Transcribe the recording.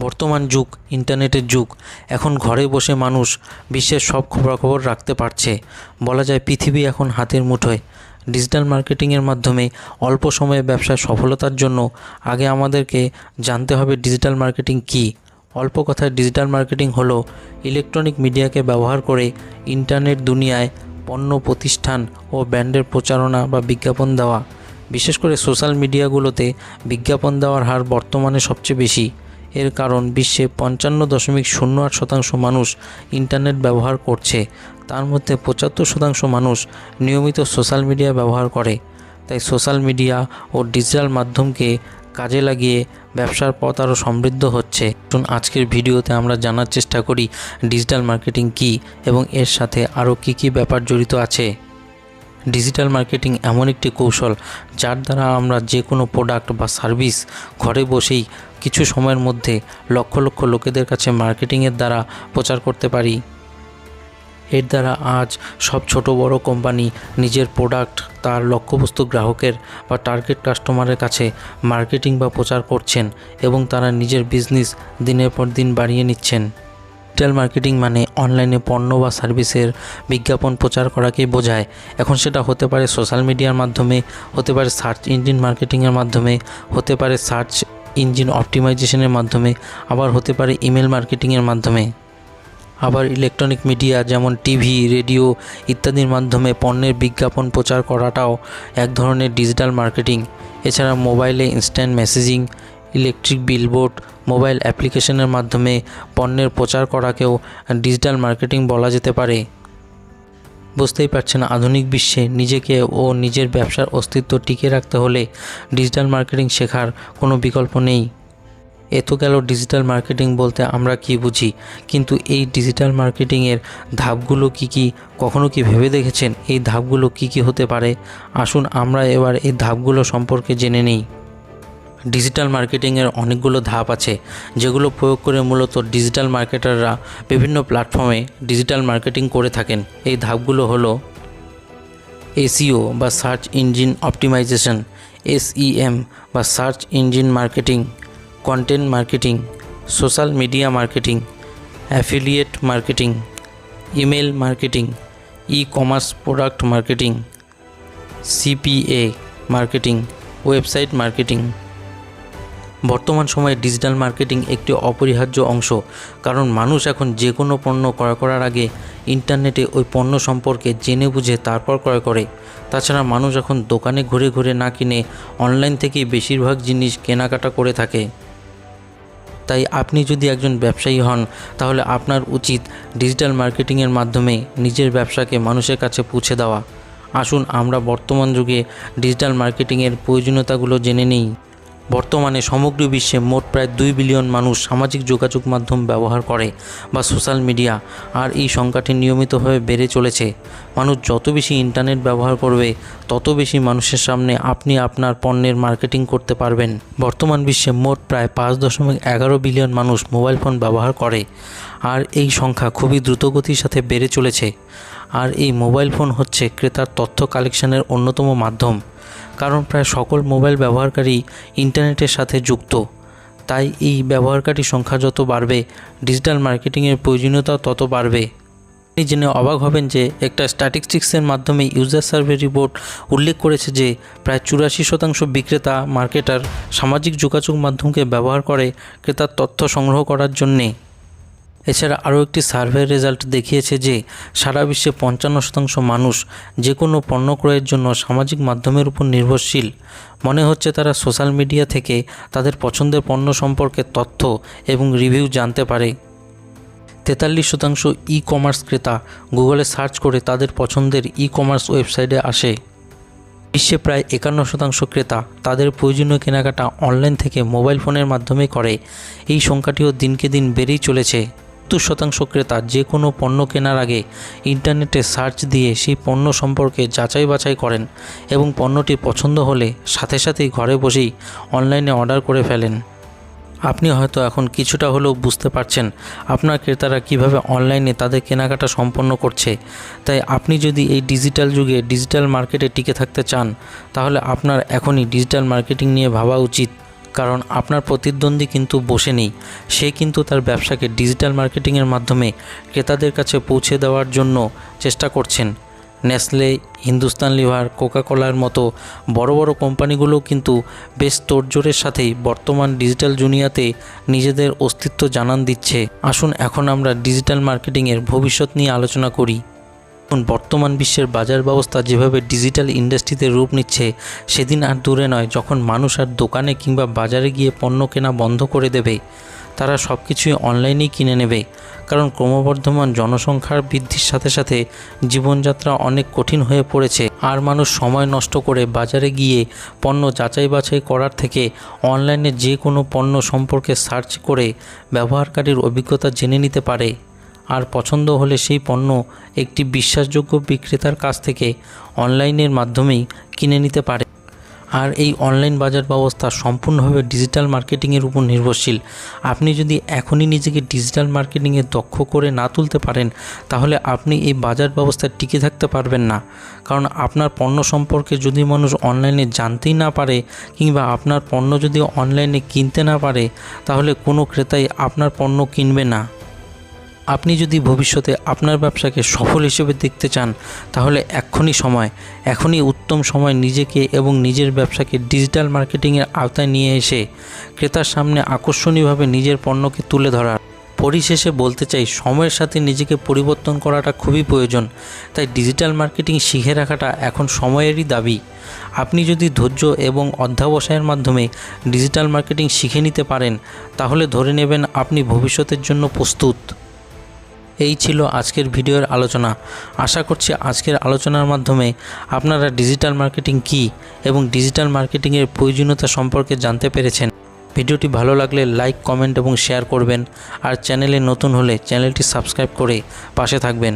বর্তমান যুগ, ইন্টারনেটের যুগ। এখন ঘরে বসে মানুষ বিশ্বের সব খবরাখবর রাখতে পারছে। বলা যায় পৃথিবী এখন হাতের মুঠোয়। ডিজিটাল মার্কেটিংয়ের মাধ্যমে অল্প সময়ে ব্যবসায় সফলতার জন্য আগে আমাদেরকে জানতে হবে ডিজিটাল মার্কেটিং কী। অল্প কথায় ডিজিটাল মার্কেটিং হলো ইলেকট্রনিক মিডিয়াকে ব্যবহার করে ইন্টারনেট দুনিয়ায় পণ্য প্রতিষ্ঠান ও ব্র্যান্ডের প্রচারণা বা বিজ্ঞাপন দেওয়া। বিশেষ করে সোশ্যাল মিডিয়াগুলোতে বিজ্ঞাপন দেওয়ার হার বর্তমানে সবচেয়ে বেশি। এর কারণ বিশ্বে পঞ্চান্ন দশমিক শূন্য আট শতাংশ মানুষ ইন্টারনেট ব্যবহার করছে। তার মধ্যে পঁচাত্তর শতাংশ মানুষ নিয়মিত সোশ্যাল মিডিয়া ব্যবহার করে। তাই সোশ্যাল মিডিয়া ও ডিজিটাল মাধ্যমকে কাজে লাগিয়ে ব্যবসার পথ আরও সমৃদ্ধ হচ্ছে। আজকের ভিডিওতে আমরা জানার চেষ্টা করি ডিজিটাল মার্কেটিং কী এবং এর সাথে আরও কী কী ব্যাপার জড়িত আছে। ডিজিটাল মার্কেটিং এমন একটি কৌশল যার দ্বারা আমরা যে কোনো প্রোডাক্ট বা সার্ভিস ঘরে বসেই কিছু সময়ের মধ্যে লক্ষ লক্ষ লোকেদের কাছে মার্কেটিংয়ের দ্বারা প্রচার করতে পারি। এর দ্বারা আজ সব ছোট বড় কোম্পানি নিজের প্রোডাক্ট তার লক্ষ্যবস্তু গ্রাহকের বা টার্গেট কাস্টমারের কাছে মার্কেটিং বা প্রচার করছেন এবং তারা নিজের বিজনেস দিনের পর দিন বাড়িয়ে নিচ্ছেন। ডিজিটাল মার্কেটিং মানে অনলাইনে পণ্য বা সার্ভিসের বিজ্ঞাপন প্রচার করাকেই বোঝায়। এখন সেটা হতে পারে সোশ্যাল মিডিয়ার মাধ্যমে, হতে পারে সার্চ ইঞ্জিন মার্কেটিংয়ের মাধ্যমে, হতে পারে সার্চ ইঞ্জিন অপটিমাইজেশনের মাধ্যমে, আবার হতে পারে ইমেল মার্কেটিংয়ের মাধ্যমে। আবার ইলেকট্রনিক মিডিয়া যেমন টিভি, রেডিও ইত্যাদির মাধ্যমে পণ্যের বিজ্ঞাপন প্রচার করাটাও এক ধরনের ডিজিটাল মার্কেটিং। এছাড়া মোবাইলে instant messaging electric billboard, mobile অ্যাপ্লিকেশনের মাধ্যমে পণ্যের প্রচার করাকেও ডিজিটাল মার্কেটিং বলা যেতে পারে। বুঝতেই পারছেন, আধুনিক বিশ্বে নিজেকে ও নিজের ব্যবসার অস্তিত্ব টিকিয়ে রাখতে হলে ডিজিটাল মার্কেটিং শেখার কোনো বিকল্প নেই। এ তো গেল ডিজিটাল মার্কেটিং বলতে আমরা কি বুঝি? কিন্তু এই ডিজিটাল মার্কেটিংয়ের ধাপগুলো কি কি, কখনো কি ভেবে দেখেছেন? এই ধাপগুলো কি কি হতে পারে? আসুন আমরা এবার এই ধাপগুলো সম্পর্কে জেনে নিই। ডিজিটাল মার্কেটিংয়ের অনেকগুলো ধাপ আছে, যেগুলো প্রয়োগ করে মূলত ডিজিটাল মার্কেটাররা বিভিন্ন প্ল্যাটফর্মে ডিজিটাল মার্কেটিং করে থাকেন। এই ধাপগুলো হলো এসিও বা সার্চ ইঞ্জিন অপটিমাইজেশন এসইএম বা search engine marketing content marketing social media marketing affiliate marketing email marketing e commerce product marketing CPA marketing website marketing বর্তমান সময়ে ডিজিটাল মার্কেটিং একটি অপরিহার্য অংশ, কারণ মানুষ এখন যে কোনো পণ্য ক্রয় করার আগে ইন্টারনেটে ওই পণ্য সম্পর্কে জেনে বুঝে তারপর ক্রয় করে। তাছাড়া মানুষ এখন দোকানে ঘুরে ঘুরে না কিনে অনলাইন থেকেই বেশিরভাগ জিনিস কেনাকাটা করে থাকে। তাই আপনি যদি একজন ব্যবসায়ী হন, তাহলে আপনার উচিত ডিজিটাল মার্কেটিংয়ের মাধ্যমে নিজের ব্যবসাকে মানুষের কাছে পৌঁছে দেওয়া। আসুন আমরা বর্তমান যুগে ডিজিটাল মার্কেটিংয়ের প্রয়োজনীয়তাগুলো জেনে নিই। বর্তমানে সমগ্র বিশ্বে মোট প্রায় দুই বিলিয়ন মানুষ সামাজিক যোগাযোগ মাধ্যম ব্যবহার করে বা সোশ্যাল মিডিয়া আর এই সংখ্যাটি নিয়মিতভাবে বেড়ে চলেছে। মানুষ যত বেশি ইন্টারনেট ব্যবহার করবে, তত বেশি মানুষের সামনে আপনি আপনার পণ্যের মার্কেটিং করতে পারবেন। বর্তমান বিশ্বে মোট প্রায় পাঁচ দশমিক এগারো বিলিয়ন মানুষ মোবাইল ফোন ব্যবহার করে আর এই সংখ্যা খুবই দ্রুতগতির সাথে বেড়ে চলেছে। আর এই মোবাইল ফোন হচ্ছে ক্রেতার তথ্য কালেকশনের অন্যতম মাধ্যম। কারণ প্রায় সকল মোবাইল ব্যবহারকারী ইন্টারনেটের সাথে যুক্ত। তাই এই ব্যবহারকারী সংখ্যা যত বাড়বে ডিজিটাল মার্কেটিংয়ের প্রয়োজনীয়তা তত বাড়বে। আপনি জেনে অবাক হবেন যে একটা স্ট্যাটিস্টিক্সের মাধ্যমে ইউজার সার্ভে রিপোর্ট উল্লেখ করেছে যে প্রায় চুরাশি শতাংশ বিক্রেতা মার্কেটার সামাজিক যোগাযোগ মাধ্যমকে ব্যবহার করে ক্রেতার তথ্য সংগ্রহ করার জন্যে। এছাড়া আরও একটি সার্ভে রেজাল্ট দেখিয়েছে যে সারা বিশ্বে পঞ্চান্ন শতাংশ মানুষ যে কোনো পণ্য ক্রয়ের জন্য সামাজিক মাধ্যমের উপর নির্ভরশীল। মনে হচ্ছে তারা সোশ্যাল মিডিয়া থেকে তাদের পছন্দের পণ্য সম্পর্কে তথ্য এবং রিভিউ জানতে পারে। তেতাল্লিশ শতাংশ ই কমার্স ক্রেতা গুগলে সার্চ করে তাদের পছন্দের ই কমার্স ওয়েবসাইটে আসে। বিশ্বে প্রায় একান্ন শতাংশ ক্রেতা তাদের প্রয়োজনীয় কেনাকাটা অনলাইন থেকে মোবাইল ফোনের মাধ্যমে করে। এই সংখ্যাটিও দিনকে দিন বেড়েই চলেছে। সত্তর শতাংশ ক্রেতা যে কোনো পণ্য কেনার আগে ইন্টারনেটে সার্চ দিয়ে সেই পণ্য সম্পর্কে যাচাই বাছাই করেন এবং পণ্যটি পছন্দ হলে সাথে সাথেই ঘরে বসেই অনলাইনে অর্ডার করে ফেলেন। আপনি হয়তো এখন কিছুটা হলেও বুঝতে পারছেন আপনার ক্রেতারা কীভাবে অনলাইনে তাদের কেনাকাটা সম্পন্ন করছে। তাই আপনি যদি এই ডিজিটাল যুগে ডিজিটাল মার্কেটে টিকে থাকতে চান, তাহলে আপনার এখনই ডিজিটাল মার্কেটিং নিয়ে ভাবা উচিত। কারণ আপনার প্রতিদ্বন্দ্বী কিন্তু বসে নেই। সে কিন্তু তার ব্যবসাকে ডিজিটাল মার্কেটিংয়ের মাধ্যমে ক্রেতাদের কাছে পৌঁছে দেওয়ার জন্য চেষ্টা করছেন। নেসলে, হিন্দুস্তান লিভার, কোকাকোলার মতো বড় বড় কোম্পানিগুলো কিন্তু বেশ তোড়জোড়ের সাথেই বর্তমান ডিজিটাল দুনিয়াতে নিজেদের অস্তিত্ব জানান দিচ্ছে। আসুন এখন আমরা ডিজিটাল মার্কেটিংয়ের ভবিষ্যৎ নিয়ে আলোচনা করি। বর্তমান বিশ্বের বাজার ব্যবস্থা যেভাবে ডিজিটাল ইন্ডাস্ট্রিতে রূপ নিচ্ছে, সেদিন আর দূরে নয়, যখন মানুষ আর দোকানে কিংবা বাজারে গিয়ে পণ্য কেনা বন্ধ করে দেবে, তারা সব কিছুই অনলাইনেই কিনে নেবে। কারণ ক্রমবর্ধমান জনসংখ্যার বৃদ্ধির সাথে সাথে জীবনযাত্রা অনেক কঠিন হয়ে পড়েছে, আর মানুষ সময় নষ্ট করে বাজারে গিয়ে পণ্য যাচাই বাছাই করার থেকে অনলাইনে যে কোনো পণ্য সম্পর্কে সার্চ করে ব্যবহারকারীর অভিজ্ঞতা জেনে নিতে পারে। আর পছন্দ হলে সেই পণ্য একটি বিশ্বাসযোগ্য বিক্রেতার কাছ থেকে অনলাইনের মাধ্যমেই কিনে নিতে পারে। আর এই অনলাইন বাজার ব্যবস্থা সম্পূর্ণভাবে ডিজিটাল মার্কেটিংয়ের উপর নির্ভরশীল। আপনি যদি এখনই নিজেকে ডিজিটাল মার্কেটিংয়ে দক্ষ করে না তুলতে পারেন, তাহলে আপনি এই বাজার ব্যবস্থায় টিকে থাকতে পারবেন না। কারণ আপনার পণ্য সম্পর্কে যদি মানুষ অনলাইনে জানতেই না পারে কিংবা আপনার পণ্য যদি অনলাইনে কিনতে না পারে, তাহলে কোনো ক্রেতাই আপনার পণ্য কিনবে না। আপনি যদি ভবিষ্যতে আপনার ব্যবসাকে সফল হিসেবে দেখতে চান, তাহলে এক্ষুনি সময় এখনই উত্তম সময় নিজেকে এবং নিজের ব্যবসাকে ডিজিটাল মার্কেটিংয়ের আওতায় নিয়ে এসে ক্রেতার সামনে আকর্ষণীয়ভাবে নিজের পণ্যকে তুলে ধরার। পরিশেষে বলতে চাই, সময়ের সাথে নিজেকে পরিবর্তন করাটা খুবই প্রয়োজন। তাই ডিজিটাল মার্কেটিং শিখে রাখাটা এখন সময়েরই দাবি। আপনি যদি ধৈর্য এবং অধ্যাবসায়ের মাধ্যমে ডিজিটাল মার্কেটিং শিখে নিতে পারেন, তাহলে ধরে নেবেন আপনি ভবিষ্যতের জন্য প্রস্তুত। এই ছিল আজকের ভিডিওর আলোচনা। আশা করছি আজকের আলোচনার মাধ্যমে আপনারা ডিজিটাল মার্কেটিং কি এবং ডিজিটাল মার্কেটিংয়ের প্রয়োজনীয়তা সম্পর্কে জানতে পেরেছেন। ভিডিওটি ভালো লাগলে লাইক, কমেন্ট এবং শেয়ার করবেন আর চ্যানেলে নতুন হলে চ্যানেলটি সাবস্ক্রাইব করে পাশে থাকবেন।